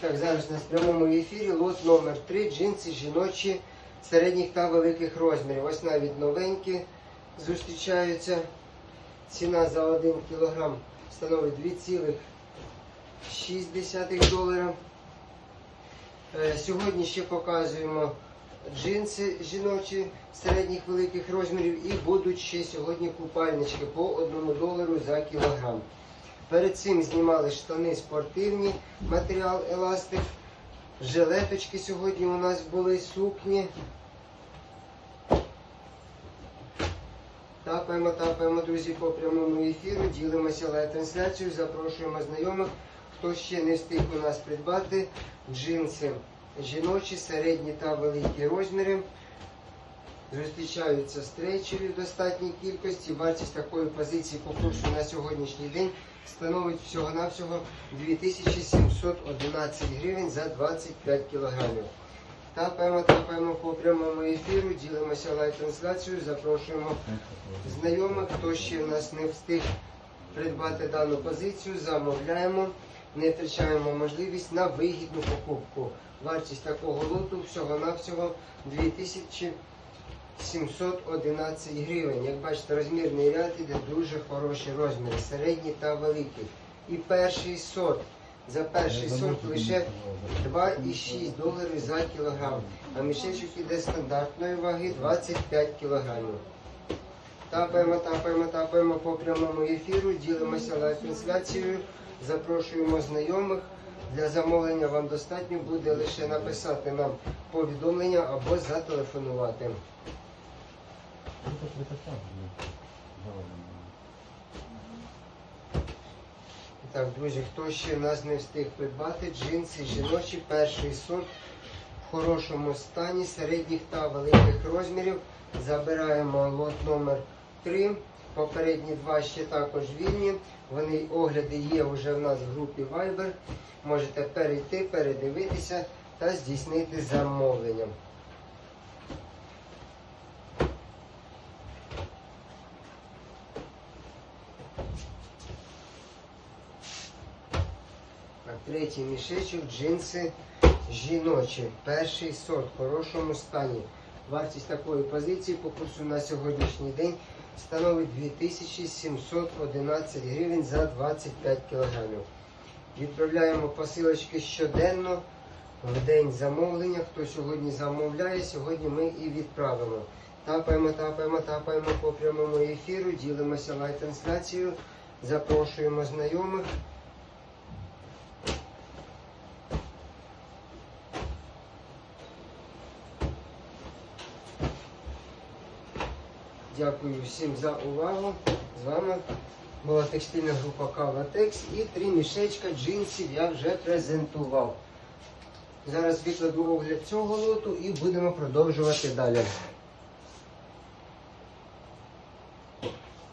так, зараз у нас прямому ефірі лот номер 3 джинси жіночі середніх та великих розмірів. Ось навіть новенькі зустрічаються. Ціна за 1 кг становить 2,6 долара. Е, Сьогодні ще показуємо джинси жіночі середніх великих розмірів і будуть ще сьогодні купальнички по 1 долару за кілограм. Перед цим знімали штани спортивні, матеріал еластик. Жилеточки сьогодні у нас були сукні. Тапаємо, тапаємо, друзі, по прямому ефіру. Ділимося лайв-трансляцією. Запрошуємо знайомих. Хто ще не встиг у нас придбати джинси жіночі, середні та великі розміри. Зустрічаються стрейчері в достатній кількості. Вартість такої позиції по курсу на сьогоднішній день становить всього-навсього 2711 гривень за 25 кілограмів. Тапаємо, тапаємо по прямому ефіру, ділимося лайв-трансляцією, запрошуємо знайомих, хто ще в нас не встиг придбати дану позицію, замовляємо, не втрачаємо можливість на вигідну покупку. Вартість такого лоту всього-навсього 2711 гривень. Як бачите, розмірний ряд іде дуже хороші розміри, середні та великі. І перший сорт. За перший сорт лише 2,6 доларів за кілограм. А мішечок іде стандартної ваги 25 кілограмів. Тапаємо, тапаємо, тапаємо по прямому ефіру, ділимося лайв-трансляцією, запрошуємо знайомих. Для замовлення вам достатньо буде лише написати нам повідомлення або зателефонувати. Так, друзі, хто ще нас не встиг придбати, джинси жіночі, перший сорт в хорошому стані, середніх та великих розмірів. Забираємо лот номер 3. Попередні два ще також вільні. Вони огляди є вже в нас в групі Viber. Можете перейти, передивитися та здійснити замовлення. Третій мішечок, джинси жіночі. Перший сорт в хорошому стані. Вартість такої позиції по курсу на сьогоднішній день становить 2711 гривень за 25 кілограмів. Відправляємо посилочки щоденно в день замовлення. Хто сьогодні замовляє, сьогодні ми і відправимо. Тапаємо, тапаємо, тапаємо по прямому ефіру, ділимося лайв-трансляцією, запрошуємо знайомих. Дякую всім за увагу. З вами була текстильна група Кава Текс і три мішечка джинсів я вже презентував. Зараз викладу огляд цього лоту і будемо продовжувати далі.